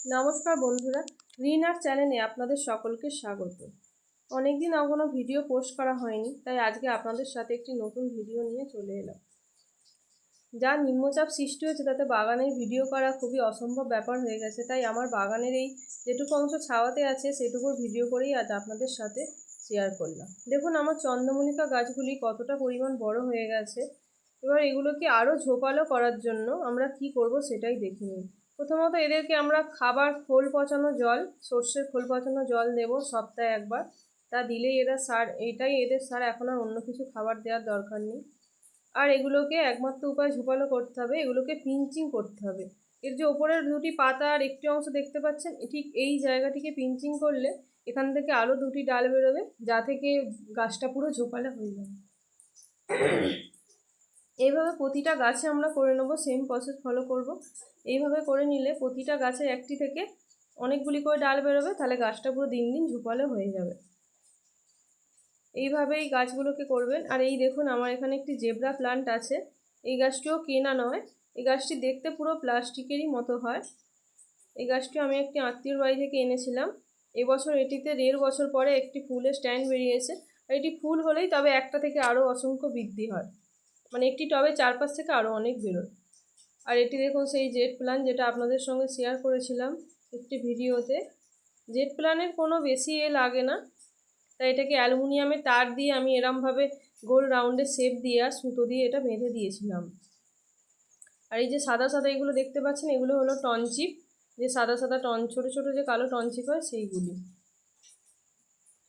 নমস্কার বন্ধুরা green art চ্যানেলে আপনাদের সকলকে স্বাগত। অনেকদিন কোনো ভিডিও পোস্ট করা হয়নি, তাই আজকে আপনাদের সাথে একটি নতুন ভিডিও নিয়ে চলে এলাম। যা নিম্নচাপ সৃষ্টি হয়েছে, তাতে বাগানের ভিডিও করা খুবই অসম্ভব ব্যাপার হয়ে গেছে। তাই আমার বাগানের এই যেটুকু অংশ ছাওয়াতে আছে, সেটুকুর ভিডিও করেই আজ আপনাদের সাথে শেয়ার করলাম। দেখুন, আমার চন্দ্রমল্লিকা গাছগুলি কতটা পরিমাণ বড় হয়ে গেছে। এবার এগুলোকে আরও ঝোপালো করার জন্য আমরা কি করব সেটাই দেখে নিই। প্রথমত এদেরকে আমরা খাবার খোল পচানো জল, সর্ষের খোল পচানো জল দেব সপ্তাহে একবার। তা দিলেই এরা সার, এটাই এদের সার, এখন আর অন্য কিছু খাবার দেওয়ার দরকার নেই। আর এগুলোকে একমাত্র উপায় ঝোপালো করতে হবে, এগুলোকে পিঞ্চিং করতে হবে। এর যে ওপরের দুটি পাতা আর একটি অংশ দেখতে পাচ্ছেন ঠিক এই জায়গাটিকে পিঞ্চিং করলে এখান থেকে আরও দুটি ডাল বেরোবে, যা থেকে গাছটা পুরো ঝোপালো হয়ে যাবে। এইভাবে প্রতিটা গাছে আমরা করে নেব সেম প্রসেস ফলো করব। এইভাবে করে নিলে প্রতিটা গাছে একটি থেকে অনেকগুলি করে ডাল বেরোবে, তাহলে গাছটা পুরো দিন দিন ঝুপালো হয়ে যাবে। এইভাবেই গাছগুলোকে করবেন। আর এই দেখুন, আমার এখানে একটি জেব্রা প্লান্ট আছে। এই গাছটিও কেনা নয়। এই গাছটি দেখতে পুরো প্লাস্টিকেরই মতো হয়। এই গাছটি আমি একটি আত্মীয়র বাড়ি থেকে এনেছিলাম। এবছর এটিতে দেড় বছর পরে একটি ফুলের স্ট্যান্ড বেরিয়েছে। আর এটি ফুল হলেই তবে একটা থেকে আরও অসংখ্য বৃদ্ধি হয়। মানে একটি টবে চারপাশ থেকে আরও অনেক বেরোয়। আর এটি দেখুন সেই জেট প্ল্যান যেটা আপনাদের সঙ্গে শেয়ার করেছিলাম একটি ভিডিওতে। জেট প্ল্যানের কোনো বেশি এ লাগে না। তাই এটাকে অ্যালুমিনিয়ামের তার দিয়ে আমি এরমভাবে গোল রাউন্ডে শেপ দিয়ে আর সুতো দিয়ে এটা বেঁধে দিয়েছিলাম। আর এই যে সাদা সাদা এগুলো দেখতে পাচ্ছেন, এগুলো হলো টনচিপ যে সাদা সাদা টন, ছোটো ছোটো যে কালো টনচিপ হয় সেইগুলি।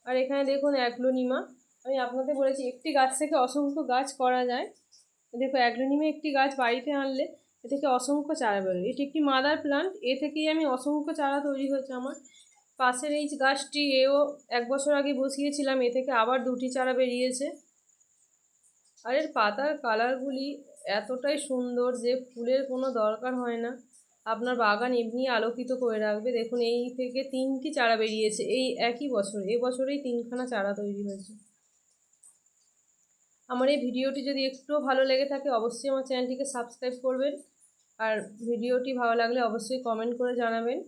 আর এখানে দেখুন অ্যাগ্লোনিমা আমি আপনাদের বলেছি, একটি গাছ থেকে অসংখ্য গাছ করা যায়। দেখো অ্যাগ্লোনিমে একটি গাছ বাড়িতে আনলে এ থেকে অসংখ্য চারা বেরোয়। এটি একটি মাদার প্লান্ট, এ থেকেই আমি অসংখ্য চারা তৈরি হয়েছে আমার। পাশের এই গাছটি এও এক বছর আগে বসিয়েছিলাম, এ থেকে আবার দুটি চারা বেরিয়েছে। আর এর পাতার কালারগুলি এতটাই সুন্দর যে ফুলের কোনো দরকার হয় না। আপনার বাগান এমনি আলোকিত করে রাখবে। দেখুন, এই থেকে তিনটি চারা বেরিয়েছে। এই একই বছর, এ বছরেই তিনখানা চারা তৈরি হয়েছে। আমার এই ভিডিওটি যদি একটুও ভালো লেগে থাকে, অবশ্যই আমার চ্যানেলটিকে সাবস্ক্রাইব করবেন। আর ভিডিওটি ভালো লাগলে অবশ্যই কমেন্ট করে জানাবেন।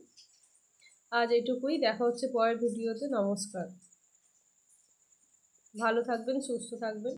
আজ এটুকুই দেখা হচ্ছে পরের ভিডিওতে, নমস্কার। ভালো থাকবেন, সুস্থ থাকবেন।